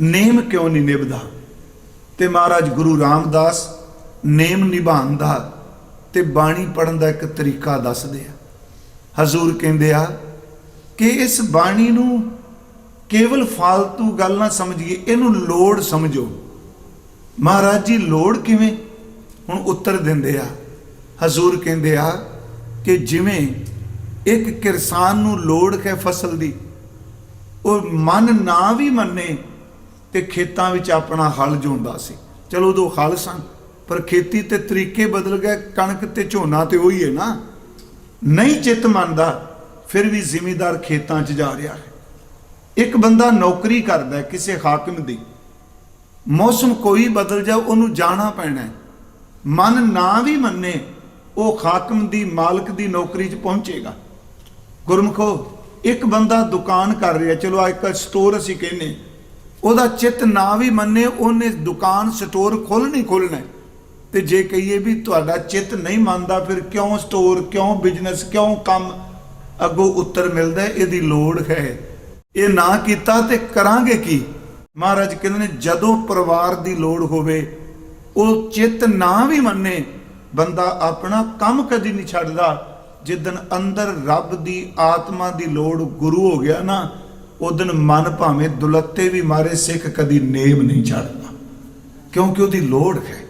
ਨੇਮ ਕਿਉਂ ਨਹੀਂ ਨਿਭਦਾ? ਤੇ ਮਹਾਰਾਜ ਗੁਰੂ ਰਾਮਦਾਸ ਨੇਮ ਨਿਭਾਉਣ ਦਾ ਤੇ ਬਾਣੀ ਪੜਨ ਦਾ ਇੱਕ ਤਰੀਕਾ ਦੱਸਦੇ ਆ। ਹਜ਼ੂਰ ਕਹਿੰਦੇ ਆ ਕਿ ਇਸ ਬਾਣੀ ਨੂੰ ਕੇਵਲ ਫालतू ਗੱਲ ਨਾ ਸਮਝੀਏ, ਇਹਨੂੰ ਲੋੜ ਸਮਝੋ। ਮਹਾਰਾਜ ਜੀ, ਲੋੜ ਕਿਵੇਂ? ਹੁਣ ਉੱਤਰ ਦਿੰਦੇ ਆ। ਹਜ਼ੂਰ ਕਹਿੰਦੇ ਆ ਕਿ ਜਿਵੇਂ ਇੱਕ ਕਿਸਾਨ ਨੂੰ ਲੋੜ ਹੈ ਫਸਲ ਦੀ, ਉਹ ਮਨ ਨਾ ਵੀ ਮੰਨੇ ਤੇ ਖੇਤਾਂ ਵਿੱਚ ਆਪਣਾ ਹਲ ਜੋਂਦਾ ਸੀ। ਚਲੋ ਉਦੋਂ ਹਲ ਸਨ, ਪਰ ਖੇਤੀ ਤੇ ਤਰੀਕੇ ਬਦਲ ਗਏ, ਕਣਕ ਤੇ ਝੋਨਾ ਤੇ ਉਹੀ ਹੈ ਨਾ। ਨਹੀਂ ਚਿੱਤ ਮੰਨਦਾ, ਫਿਰ ਵੀ ਜ਼ਿਮੀਦਾਰ ਖੇਤਾਂ 'ਚ ਜਾ ਰਿਹਾ ਹੈ। ਇੱਕ ਬੰਦਾ ਨੌਕਰੀ ਕਰਦਾ ਕਿਸੇ ਹਾਕਮ ਦੀ। ਮੌਸਮ ਕੋਈ ਬਦਲ ਜਾ ਉਹਨੂੰ ਜਾਣਾ ਪੈਣਾ ਹੈ। ਮਨ ਨਾ ਵੀ ਮੰਨੇ, ਉਹ ਹਾਕਮ ਦੀ, ਮਾਲਕ ਦੀ ਨੌਕਰੀ 'ਚ ਪਹੁੰਚੇਗਾ। ਗੁਰਮਖੋ, ਇੱਕ ਬੰਦਾ ਦੁਕਾਨ ਕਰ ਰਿਹਾ, ਚਲੋ ਅੱਜ ਕੱਲ੍ਹ ਸਟੋਰ ਅਸੀਂ ਕਹਿੰਨੇ ਉਹਦਾ ਚਿੱਤ ਨਾ ਵੀ ਮੰਨੇ, ਉਹਨੇ ਦੁਕਾਨ ਸਟੋਰ ਖੋਲਣੀ ਖੋਲਣਾ ਹੈ। ਤੇ ਜੇ ਕਹੀਏ ਵੀ ਤੁਹਾਡਾ ਚਿੱਤ ਨਹੀਂ ਮੰਨਦਾ, ਫਿਰ ਕਿਉਂ ਸਟੋਰ ਕਿਉਂ ਬਿਜ਼ਨਸ ਕਿਉਂ ਕੰਮ ਅੱਗੋਂ ਉੱਤਰ ਮਿਲਦਾ ਇਹਦੀ ਲੋੜ ਹੈ। ਇਹ ਨਾ ਕੀਤਾ ਤੇ ਕਰਾਂਗੇ ਕੀ? ਮਹਾਰਾਜ ਕਹਿੰਦੇ ਨੇ, ਜਦੋਂ ਪਰਿਵਾਰ ਦੀ ਲੋੜ ਹੋਵੇ, ਉਹ ਚਿੱਤ ਨਾ ਵੀ ਮੰਨੇ, ਬੰਦਾ ਆਪਣਾ ਕੰਮ ਕਦੀ ਨਹੀਂ ਛੱਡਦਾ। ਜਿੱਦਨ ਅੰਦਰ ਰੱਬ ਦੀ ਆਤਮਾ ਦੀ ਲੋੜ ਗੁਰੂ ਹੋ ਗਿਆ ਨਾ ਉਦਨ ਮਨ ਭਾਵੇਂ ਦੁਲੱਤੇ ਵੀ ਮਾਰੇ, ਸਿੱਖ ਕਦੀ ਨੇਮ ਨਹੀਂ ਛੱਡਦਾ। ਕਿਉਂਕਿ ਉਹਦੀ ਲੋੜ ਹੈ।